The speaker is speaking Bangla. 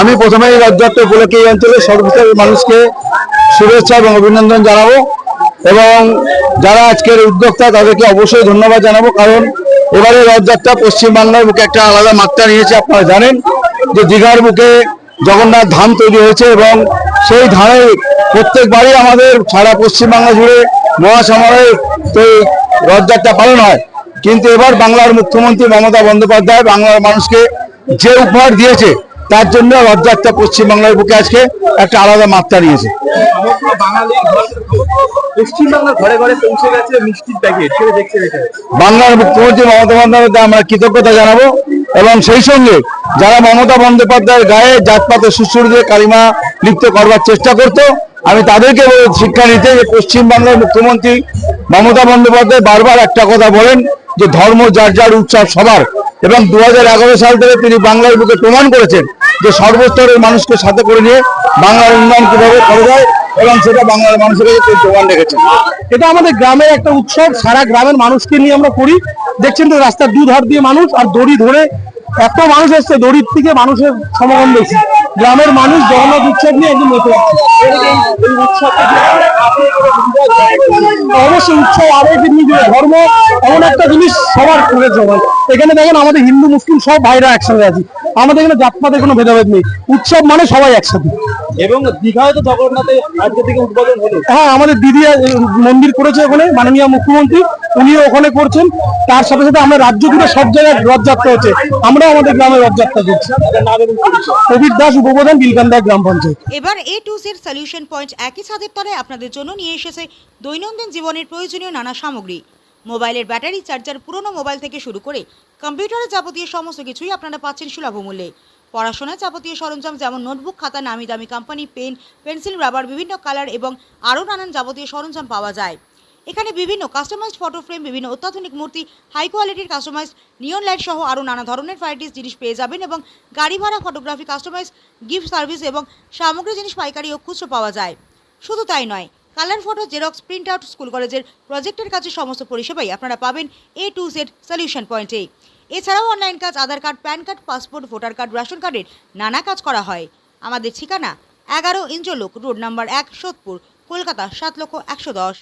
আমি প্রথমে এই রথযাত্রা উপলক্ষে এই অঞ্চলের সর্বস্তরের মানুষকে শুভেচ্ছা এবং অভিনন্দন জানাব। এবং যারা আজকের উদ্যোক্তা, তাদেরকে অবশ্যই ধন্যবাদ জানাব। কারণ এবারে রথযাত্রা পশ্চিমবাংলার বুকে একটা আলাদা মাত্রা নিয়েছে, আপনারা জানেন যে দীঘার বুকে জগন্নাথ ধাম তৈরি হয়েছে এবং সেই ধামে প্রত্যেকবারই আমাদের সারা পশ্চিমবাংলা জুড়ে মহাসমারোহে রথযাত্রা পালন হয়। কিন্তু এবার বাংলার মুখ্যমন্ত্রী মমতা বন্দ্যোপাধ্যায় বাংলার মানুষকে যে উপহার দিয়েছে তার জন্য রথযাত্রা পশ্চিমবাংলার বুকে আজকে একটা আলাদা মাত্রা নিয়েছে। বাংলার মুখ্যমন্ত্রী মমতা বন্দ্যোপাধ্যায় আমরা কৃতজ্ঞতা জানাব। এবং সেই সঙ্গে যারা মমতা বন্দ্যোপাধ্যায়ের গায়ে জাতপাতে সুশ্রুর দিয়ে কালিমা লিপ্ত করবার চেষ্টা করতো আমি তাদেরকে শিক্ষা নিতে যে পশ্চিমবাংলার মুখ্যমন্ত্রী মমতা বন্দ্যোপাধ্যায় বারবার একটা কথা বলেন যে ধর্ম যার যার উৎসব সবার। এবং দু সাল থেকে তিনি বাংলার বুকে প্রমাণ করেছেন যে সর্বস্তরের মানুষকে সাথে করে নিয়ে বাংলার উন্নয়ন কীভাবে করা যায় এবং সেটা বাংলার মানুষের কাছে তিনি প্রমাণ রেখেছেন। এটা আমাদের গ্রামের একটা উৎসব, সারা গ্রামের মানুষকে নিয়ে আমরা করি। দেখছেন তো রাস্তার দুধার দিয়ে মানুষ আর দড়ি ধরে এত মানুষ এসছে, দড়ির থেকে মানুষের সমাগম বেশি। গ্রামের মানুষ জগন্নাথ উৎসব নিয়ে একদম মেতে অবশ্যই উৎসব আবেগ ধর্ম এমন একটা জিনিস সবার করে সবাই এখানে দেখেন আমাদের হিন্দু মুসলিম সব ভাইরা একসাথে আছি। আমাদের এখানে জাতপাতে কোনো ভেদাভেদ নেই। উৎসব মানে সবাই একসাথে। এবং দীঘায় তো জগন্নাথে আজকে থেকে উদ্বোধন হলো। হ্যাঁ আমাদের দিদি মন্দির করেছে ওখানে মাননীয় মুখ্যমন্ত্রী উনিও ওখানে করছেন। তার সাথে সাথে আমরা রাজ্য জুড়ে সব জায়গায় রথযাত্রা হচ্ছে। আমরা আমাদের গ্রামে রথযাত্রা করছি। কবির দাস উপপ্রধান বিলকান্দা গ্রাম পঞ্চায়েত। এবার A to Z solution point একই ছাদের তলায় আপনাদের জন্য নিয়ে এসেছে দৈনন্দিন জীবনের প্রয়োজনীয় নানা সামগ্রী। মোবাইলের ব্যাটারি, চার্জার, পুরনো মোবাইল থেকে শুরু করে কম্পিউটারের যাবতীয় সমস্ত কিছুই আপনারা পাচ্ছেন সুলভ মূল্যে। পড়াশোনার যাবতীয় সরঞ্জাম যেমন নোটবুক, খাতা, নামি দামি কোম্পানি, পেন, পেন্সিল, রাবার, বিভিন্ন কালার এবং আরও নানান যাবতীয় সরঞ্জাম পাওয়া যায়। এখানে বিভিন্ন কাস্টমাইজড ফটো ফ্রেম বিভিন্ন অত্যাধুনিক মূর্তি হাই কোয়ালিটির কাস্টমাইজড নিয়ন লাইট সহ আরও নানা ধরনের ভ্যারাইটিস জিনিস পেয়ে যাবেন এবং গাড়ি ভাড়া ফটোগ্রাফি কাস্টমাইজ গিফট সার্ভিস এবং সামগ্রী জিনিস পাইকারি ও খুচরো পাওয়া যায়। শুধু তাই নয় colour photo, xerox print out school কলেজের প্রজেক্টের কাছে সমস্ত পরিষেবাই আপনারা পাবেন এ টু জেড সলিউশন পয়েন্টে এছাড়াও অনলাইন কাজ Aadhaar card PAN card passport voter card ration কার্ডের নানা কাজ করা হয়। আমাদের ঠিকানা এগারো ইঞ্জলোক রোড নাম্বার এক, সোদপুর, কলকাতা, সাত লক্ষ একশো দশ।